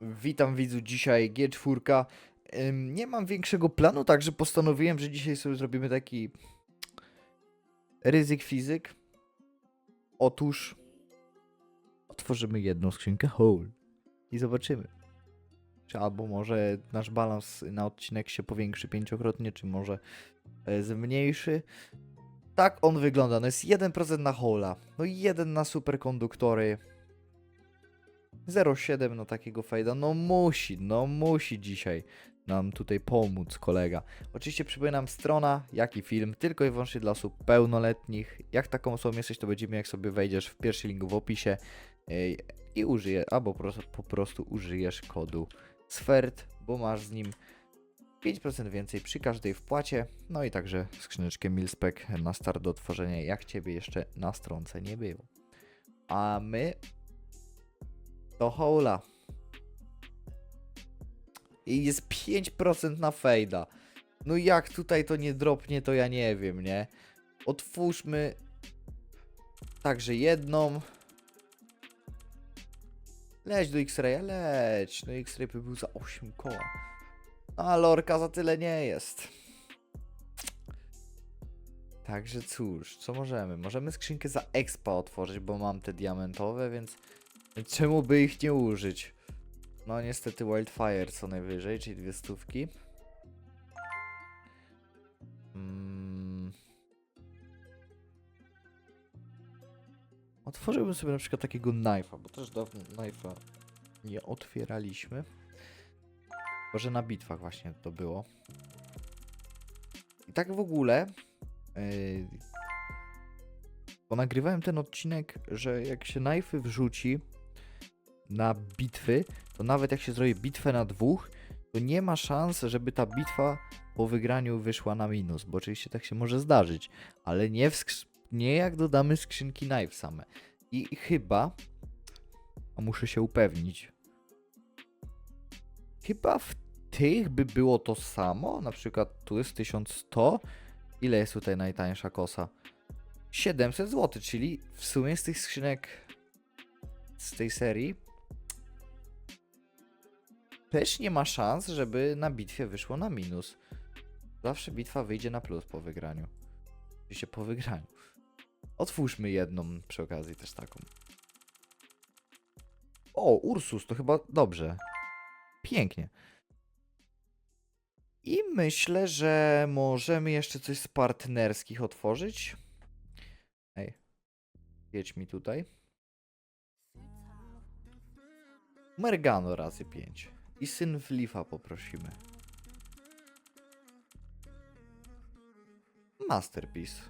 Witam widzu, dzisiaj G4. Ym, Nie mam większego planu, także postanowiłem, że dzisiaj sobie zrobimy taki ryzyk fizyk. Otóż otworzymy jedną skrzynkę hole i zobaczymy. Czy albo może nasz balans na odcinek się powiększy pięciokrotnie, czy może e, zmniejszy. Tak on wygląda. No jest 1% na hola, no i 1 na superkonduktory. 0,7 na takiego fejda. No musi, no musi dzisiaj nam tutaj pomóc kolega. Oczywiście przypominam strona, jak i film, tylko i wyłącznie dla osób pełnoletnich. Jak taką osobą jesteś, to będziemy jak sobie wejdziesz w pierwszy link w opisie yy, i użyje, albo po po prostu użyjesz kodu SFERT, bo masz z nim 5% więcej przy każdej wpłacie. No i także skrzyneczkę Milspec na start do otworzenia, jak ciebie jeszcze na stronce nie było. A my do hola. I jest 5% na fejda. No jak tutaj to nie dropnie, to ja nie wiem, nie? Otwórzmy także jedną. Leć do X-Raya, leć. No X-Ray by był za 8 koła. A lorka za tyle nie jest. Także cóż, co możemy? Możemy skrzynkę za expa otworzyć, bo mam te diamentowe, więc czemu by ich nie użyć? No niestety Wildfire co najwyżej, czyli dwie stówki. Mm. Otworzyłbym sobie na przykład takiego knife'a, bo też dawno knife'a nie otwieraliśmy. Może na bitwach właśnie to było. I tak w ogóle. Yy, bo nagrywałem ten odcinek, że jak się knife'y wrzuci na bitwy, to nawet jak się zrobi bitwę na dwóch, to nie ma szans, żeby ta bitwa po wygraniu wyszła na minus, bo oczywiście tak się może zdarzyć, ale nie, w nie jak dodamy skrzynki knife same. I chyba, a muszę się upewnić, chyba w tych by było to samo, na przykład tu jest 1100, ile jest tutaj najtańsza kosa? 700 zł, czyli w sumie z tych skrzynek z tej serii też nie ma szans, żeby na bitwie wyszło na minus. Zawsze bitwa wyjdzie na plus po wygraniu. Oczywiście po wygraniu. Otwórzmy jedną przy okazji też taką. O, Ursus, to chyba dobrze. Pięknie. I myślę, że możemy jeszcze coś z partnerskich otworzyć. Ej, jedź mi tutaj. Mergano razy 5. I syn Flifa poprosimy. Masterpiece.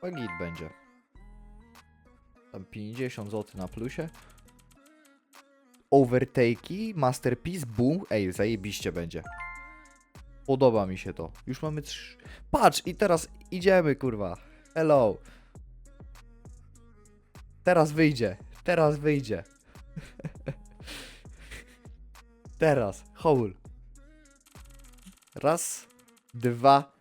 Pagit będzie. Tam 50 zł na plusie. Overtake'i, Masterpiece, boom. Ej, zajebiście będzie. Podoba mi się to. Już mamy trzy... Patrz, i teraz idziemy, kurwa. Hello. Teraz wyjdzie. Teraz wyjdzie. Teraz. Howl. Raz, dwa.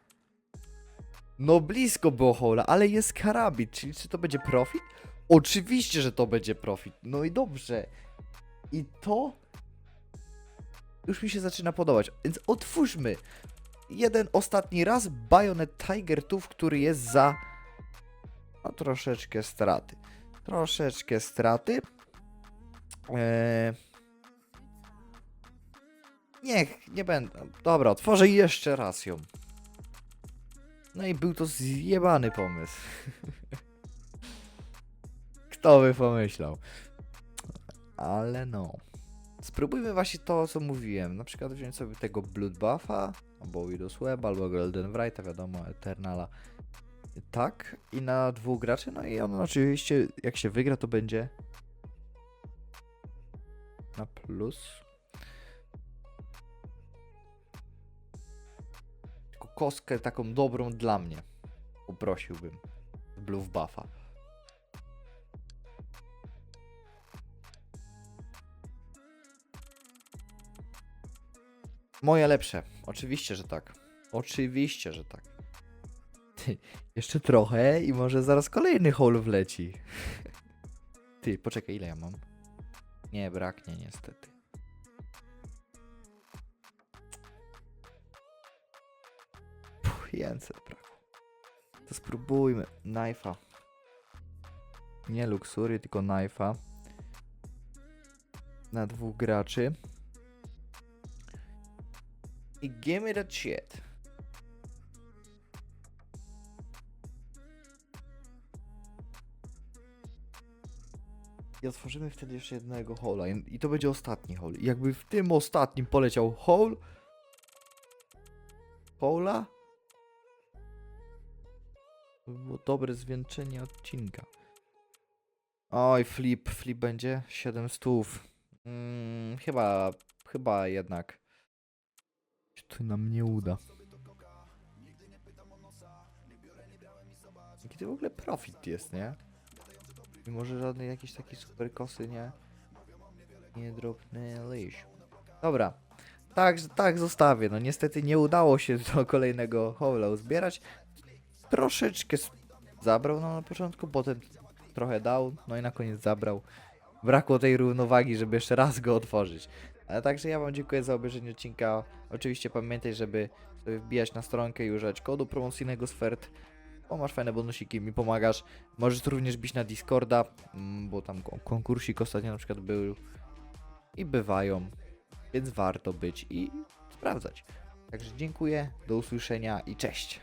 No blisko było Howla, ale jest karabin, czyli czy to będzie profit? Oczywiście, że to będzie profit. No i dobrze. I to już mi się zaczyna podobać. Więc otwórzmy jeden ostatni raz Bayonet Tiger Tooth, który jest za no, troszeczkę straty. Troszeczkę straty. Eee... Niech, nie będę. Dobra, otworzę jeszcze raz ją. No i był to zjebany pomysł. Kto by pomyślał? Ale no. Spróbujmy właśnie to, co mówiłem. Na przykład wziąć sobie tego Blood Buffa, albo Widow's Web, albo Golden Wrighta, wiadomo, Eternala. Tak, i na dwóch graczy, no i on oczywiście, jak się wygra, to będzie na plus. Kostkę taką dobrą dla mnie poprosiłbym. Blue Buffa. Moje lepsze. Oczywiście, że tak. Oczywiście, że tak. Ty, jeszcze trochę i może zaraz kolejny hole wleci. Ty, poczekaj, ile ja mam? Nie, braknie niestety. 500 brakło. To spróbujmy. Knife'a. Nie Luxury, tylko Knife'a. Na dwóch graczy. I give me that shit. I otworzymy wtedy jeszcze jednego hola. I to będzie ostatni hol. Jakby w tym ostatnim poleciał hole. Hola? To by było dobre zwieńczenie odcinka. Oj, flip, flip będzie 7 stów. Mm, chyba, chyba jednak. Się To nam nie uda. Jaki to w ogóle profit jest, nie? Mimo, że żadnej jakiejś takiej super kosy nie... Nie dropnęliśmy. Dobra. Tak, tak zostawię. No niestety nie udało się do kolejnego hola uzbierać. Troszeczkę zabrał no, na początku, potem trochę dał, no i na koniec zabrał. Brakło tej równowagi, żeby jeszcze raz go otworzyć. Ale także ja wam dziękuję za obejrzenie odcinka. Oczywiście pamiętaj, żeby wbijać na stronkę i używać kodu promocyjnego SFERT, bo masz fajne bonusiki, mi pomagasz. Możesz również bić na Discorda, mm, bo tam kon- konkursik ostatnio na przykład był i bywają, więc warto być i sprawdzać. Także dziękuję, do usłyszenia i cześć.